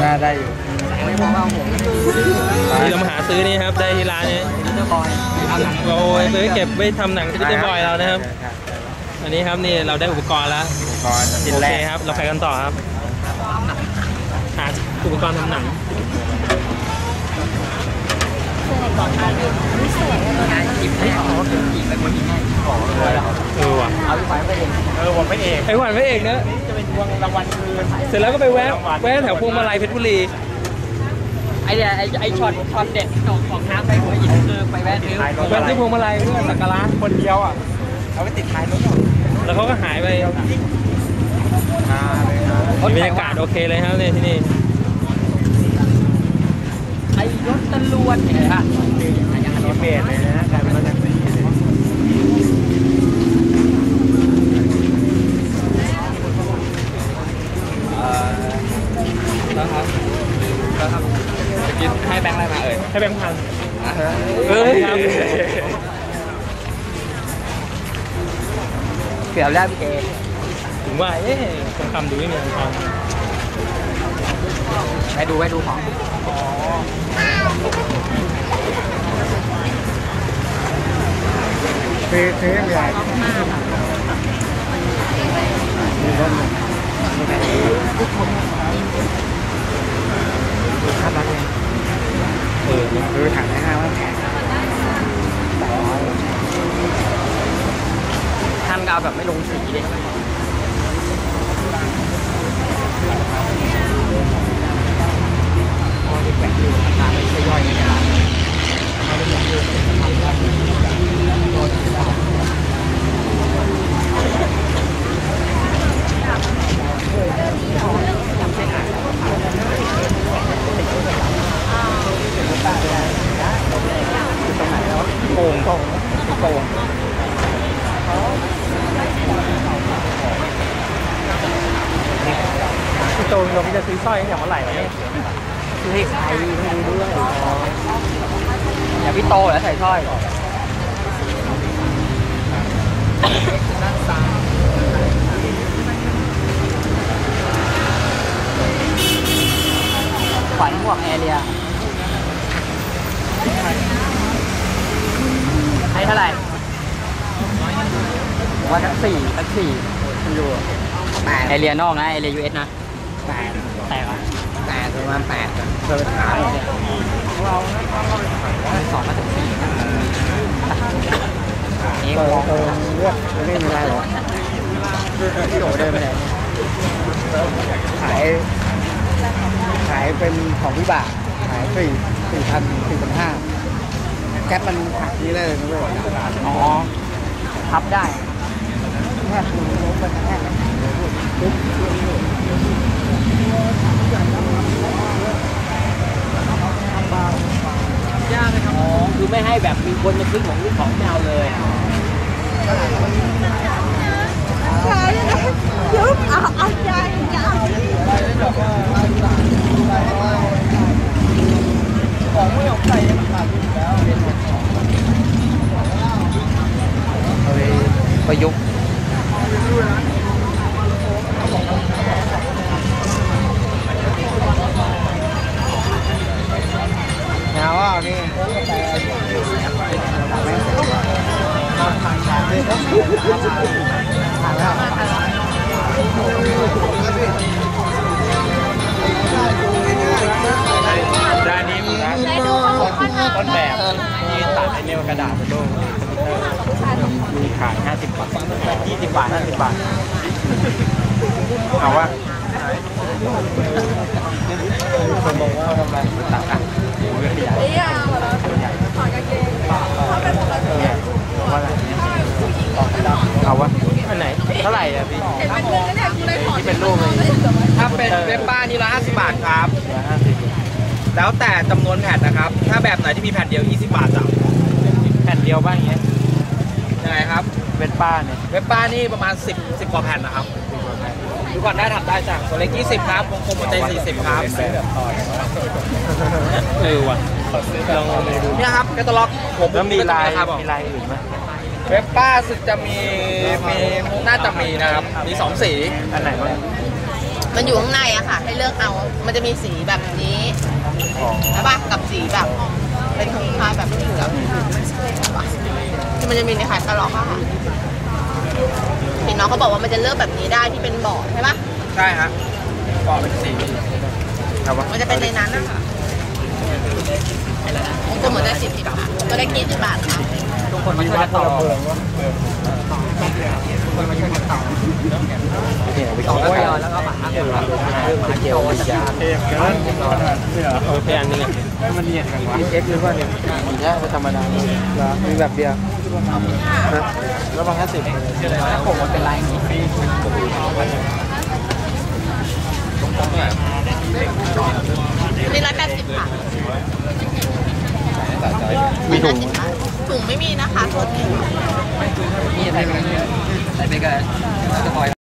หน้าได้อยู่ไม่พอเอาผมที่เรามาหาซื้อนี่ครับได้ที่ร้านนี้ดิจิตอลบอยเอาหนังเราไปเก็บไว้ทำหนังที่ได้บอยเรานะครับ อันนี้ครับนี่เราได้อุปกรณ์แล้วอุปกรณ์ชิ้นโอแรเคกครับ เราไปกันต่อครับ หาอุปกรณ์ทำหนัง หยิบให้ออกหยิบไปหมดที่ง่ายขอเลยแล้วเออว่ะเอาไปไปเองเออผมไม่เอกไอ้หวานพระเอกนะจะเป็นดวงรางวัลคืนเสร็จแล้วก็ไปแวะแวะแถวพวงมาลัยเพชรบุรีไอ้เนี่ยไอ้ไอ้ช็อตช็อตเด็ดของของน้ำไปหัวหินคือไปแวะซื้อแวะซื้อพวงมาลัยเพื่อสักการะคนเดียวอะเอาไปติดท้ายรถก่อนแล้วเขาก็หายไปมาเลยนะบรรยากาศโอเคเลยครับเนี่ยที่นี่ ไอ้รถตะลวนเนี่ยฮะรถเมล์เลยนะกลายเป็นรถแท็กซี่เลยแล้วครับแล้วครับจะกินให้แบงค์อะไรมาเอ่ยให้แบงค์พันเอ้ยครับเกือบแล้วพี่เอถึงว่าเอ๊ะคนคำดูไม่มีคนค ไปดูไปดูของซื้อซื้อไม่ได้มีรถหนึ่งค่ารักเองำเออคือถังให้ห้าว่าแพงท่านก็เอาแบบไม่ลงสีเลย โป่งโป่งโป่งพี่โตเราจะ ซื้อให้ใครไม่รู้ด้วยอย่าพี่โตแล้วใส่สร้อยขวัญหมวกแอเรียให้เท่าไหร่ว่าสักสี่สักสี่คุณดูแอเรียนอกนะแอเรียยูเอสนะแปดแตกอะ แปดประมาณแปดเจอถามสองมาถึงสี่เอ็กเออเลือกเล่นไม่ได้หรอพี่โดเดินไปไหนขายขายเป็นของวิบากขายสี่สี่พันสี่พันห้าแก๊ปมันหักนี้เลยนะเว้ยอ๋อพับได้แค่คุณลบไปแค่นั้ากเลยครับอ๋อ คือไม่ให้แบบมีคนมาซื้อของลูกของแมวเลย giúp ở ở chơi nhở เอาไปประยุกต์ เงาอะนี่ ด้านนี้มีนะต้นแบบที่ตัดไอเนวกระดาษเป็นรูปมีขาย50 บาท 20 บาท 50 บาท เอาว่าคนมองว่าทำไมตัดอะมือขยาย ý à mà là hỏi cái kia hỏi cái một lần ว่าอะไรเอาวะ อันไหน เท่าไหร่อะพี่ thì mình lên cái này cũng lên hỏi ที่เป็นรูปเลยถ้าเป็นเว็บบ้านนี่ร้อยห้าสิบบาทครับ ร้อยห้าสิบแล้วแต่จำนวนแผ่นนะครับ ถ้าแบบไหนที่มีแผ่นเดียว 20 บาทจ้ะแผ่นเดียวบ้างอย่างเงี้ยยังไงครับเป็นป้าเนี่ยเว็บบ้านนี่ประมาณ 10 10กว่าแผ่นนะครับ ดูก่อนได้ทำได้จ้ะตัวเล็ก20 ครับวงกลมหัวใจ40 ครับเป็นแบบต่อยเออว่ะลองไปดูเนี่ยครับแคตตาล็อกผมแล้วมีลายครับมีลายอื่นไหม เว็บป้าสึกจะมีมีน่าจะมีนะครับ มี2สี อันไหนบ้างมันอยู่ข้างในอะค่ะ ให้เลือกเอา มันจะมีสีแบบนี้ใช่ปะกับสีแบบ เป็นคล้ายๆแบบนี้แล้วที่มันจะมีในขายตลอดอะค่ะเห็นน้องเขาบอกว่ามันจะเลือกแบบนี้ได้ที่เป็นบอร์ดใช่ปะใช่ฮะบอกเป็นสีมันจะเป็นในนั้นนะคะวง ก็หมดได้สี่สิบบาทก็ได้กี่สิบบาทค่ะทุกคนมาช่วยกันต่อทุกคนมาช่วยกันต่อต่อแล้วก็แล้วก็หมาเกี่ยวหมาเกี่ยวจะเอกกันโอเคอันนี้มันเนียนกันวะเอ็กหรืยว่าเนี่ยมันยากธรรมดามีแบบเดียวนะแล้วบาเแค่สิบผมกันเป็นลายนี้ตรงนี้ ถุงถุงไม่มีนะคะตัวนี้มีอะไรบ้างใส่ไปกับสปอย